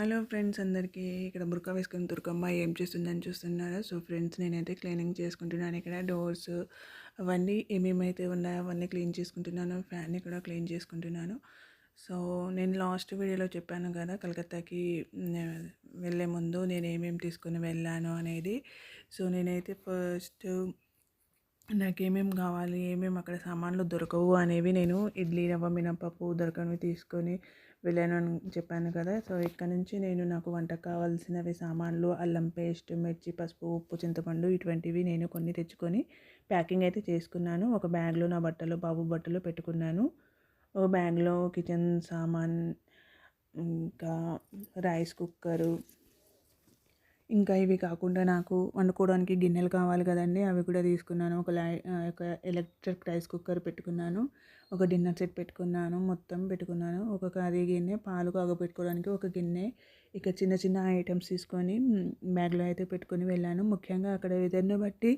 Hello friends అందరికీ ఇక్కడ బుర్కా వేసుకుని దుర్గమ్మ ఏం చేస్తుందని చూస్తున్నారా? సో ఫ్రెండ్స్ నేనైతే క్లీనింగ్ చేసుకుంటున్నాను. ఇక్కడ డోర్స్ అవన్నీ ఏమేమైతే ఉన్నాయో అవన్నీ క్లీన్ చేసుకుంటున్నాను. ఫ్యాన్ని కూడా క్లీన్ చేసుకుంటున్నాను. సో నేను లాస్ట్ వీడియోలో చెప్పాను కదా కలకత్తాకి వెళ్ళే ముందు నేను ఏమేమి తీసుకుని వెళ్ళాను అనేది. సో నేనైతే ఫస్ట్ నాకేమేమి కావాలి ఏమేమి అక్కడ సామాన్లు దొరకవు అనేవి నేను ఇడ్లీ రవ్వ మినపప్పు దొరకనివి తీసుకొని వెళ్ళాను అని చెప్పాను కదా సో ఇక్కడ నుంచి నేను నాకు వంటకు కావాల్సినవి సామాన్లు అల్లం పేస్ట్ మిర్చి పసుపు ఉప్పు చింతపండు ఇటువంటివి నేను కొన్ని తెచ్చుకొని ప్యాకింగ్ అయితే చేసుకున్నాను. ఒక బ్యాగ్లో నా బట్టలు బాబు బట్టలు పెట్టుకున్నాను. ఒక బ్యాగ్లో కిచెన్ సామాన్ ఇంకా రైస్ కుక్కరు ఇంకా ఇవి కాకుండా నాకు వండుకోవడానికి గిన్నెలు కావాలి కదండి అవి కూడా తీసుకున్నాను. ఒక లై ఒక ఎలక్ట్రిక్ రైస్ కుక్కర్ పెట్టుకున్నాను. ఒక డిన్నర్ సెట్ పెట్టుకున్నాను. మొత్తం పెట్టుకున్నాను. ఒక కర్రీ గిన్నె పాలు కాగబెట్టుకోవడానికి ఒక గిన్నె ఇక చిన్న చిన్న ఐటమ్స్ తీసుకొని బ్యాగ్లో అయితే పెట్టుకొని వెళ్ళాను. ముఖ్యంగా అక్కడ వెదర్ని బట్టి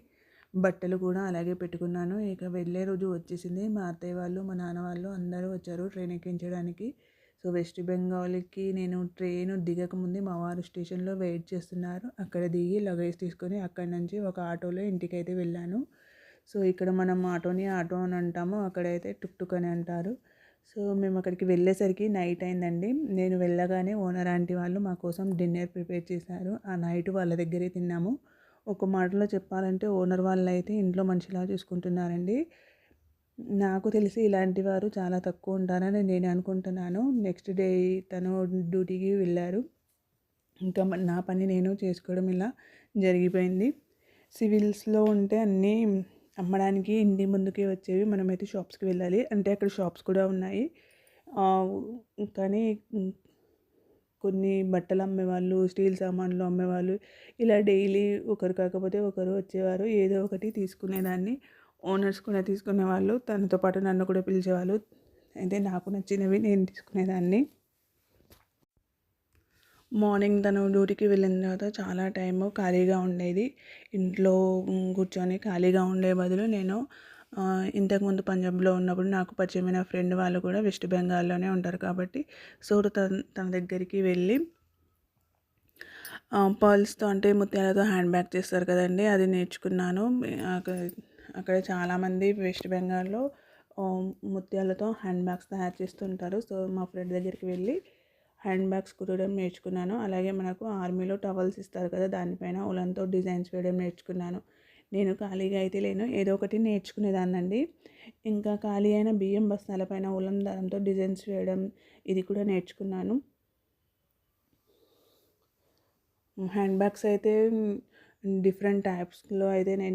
బట్టలు కూడా అలాగే పెట్టుకున్నాను. ఇక వెళ్ళే రోజు వచ్చేసింది. మా అత్తయ్య వాళ్ళు మా నాన్న వాళ్ళు అందరూ వచ్చారు ట్రైన్ ఎక్కించడానికి. సో వెస్ట్ బెంగాల్కి నేను ట్రైన్ దిగకముందే మా వారు స్టేషన్లో వెయిట్ చేస్తున్నారు. అక్కడ దిగి లగేజ్ తీసుకొని అక్కడి నుంచి ఒక ఆటోలో ఇంటికి అయితే వెళ్ళాను. సో ఇక్కడ మనం ఆటోని ఆటో అని అంటాము అక్కడైతే టుక్ టుక్ అని అంటారు. సో మేము అక్కడికి వెళ్ళేసరికి నైట్ అయిందండి. నేను వెళ్ళగానే ఓనర్ ఆంటీ వాళ్ళు మా కోసం డిన్నర్ ప్రిపేర్ చేశారు. ఆ నైట్ వాళ్ళ దగ్గరే తిన్నాము. ఒక మాటలో చెప్పాలంటే ఓనర్ వాళ్ళు అయితే ఇంట్లో మనిషిలా చూసుకుంటున్నారండి. నాకు తెలిసి ఇలాంటి వారు చాలా తక్కువ ఉంటారని నేను అనుకుంటున్నాను. నెక్స్ట్ డే తను డ్యూటీకి వెళ్ళారు. ఇంకా నా పని నేను చేసుకోవడం ఇలా జరిగిపోయింది. సివిల్స్లో ఉంటే అన్నీ అమ్మడానికి ఇంటి ముందుకే వచ్చేవి. మనమైతే షాప్స్కి వెళ్ళాలి. అంటే అక్కడ షాప్స్ కూడా ఉన్నాయి. కానీ కొన్ని బట్టలు అమ్మేవాళ్ళు స్టీల్ సామాన్లు అమ్మేవాళ్ళు ఇలా డైలీ ఒకరు కాకపోతే ఒకరు వచ్చేవారు. ఏదో ఒకటి తీసుకునేదాన్ని. ఓనర్స్ కూడా తీసుకునేవాళ్ళు తనతో పాటు నన్ను కూడా పిలిచేవాళ్ళు. అయితే నాకు నచ్చినవి నేను తీసుకునేదాన్ని. మార్నింగ్ తను డ్యూటీకి వెళ్ళిన తర్వాత చాలా టైం ఖాళీగా ఉండేది. ఇంట్లో కూర్చొని ఖాళీగా ఉండే బదులు నేను ఇంతకుముందు పంజాబ్లో ఉన్నప్పుడు నాకు పరిచయమైన ఫ్రెండ్ వాళ్ళు కూడా వెస్ట్ బెంగాల్లోనే ఉంటారు కాబట్టి సో తన తన దగ్గరికి వెళ్ళి పర్ల్స్తో అంటే ముత్యాలతో హ్యాండ్ బ్యాగ్ చేస్తారు కదండి అది నేర్చుకున్నాను. అక్కడ చాలామంది వెస్ట్ బెంగాల్లో ముత్యాలతో హ్యాండ్ బ్యాగ్స్ తయారు చేస్తుంటారు. సో మా ఫ్రెండ్ దగ్గరికి వెళ్ళి హ్యాండ్ బ్యాగ్స్ కుట్టడం నేర్చుకున్నాను. అలాగే మనకు ఆర్మీలో టవల్స్ ఇస్తారు కదా దానిపైన ఉలంతో డిజైన్స్ వేయడం నేర్చుకున్నాను. నేను ఖాళీగా అయితే లేను. ఏదో ఒకటి నేర్చుకునేదాన్నండి. ఇంకా ఖాళీ అయిన బియ్యం బస్తాలపైన ఉలం దారంతో డిజైన్స్ వేయడం ఇది కూడా నేర్చుకున్నాను. హ్యాండ్ బ్యాగ్స్ అయితే డిఫరెంట్ టైప్స్లో అయితే నేను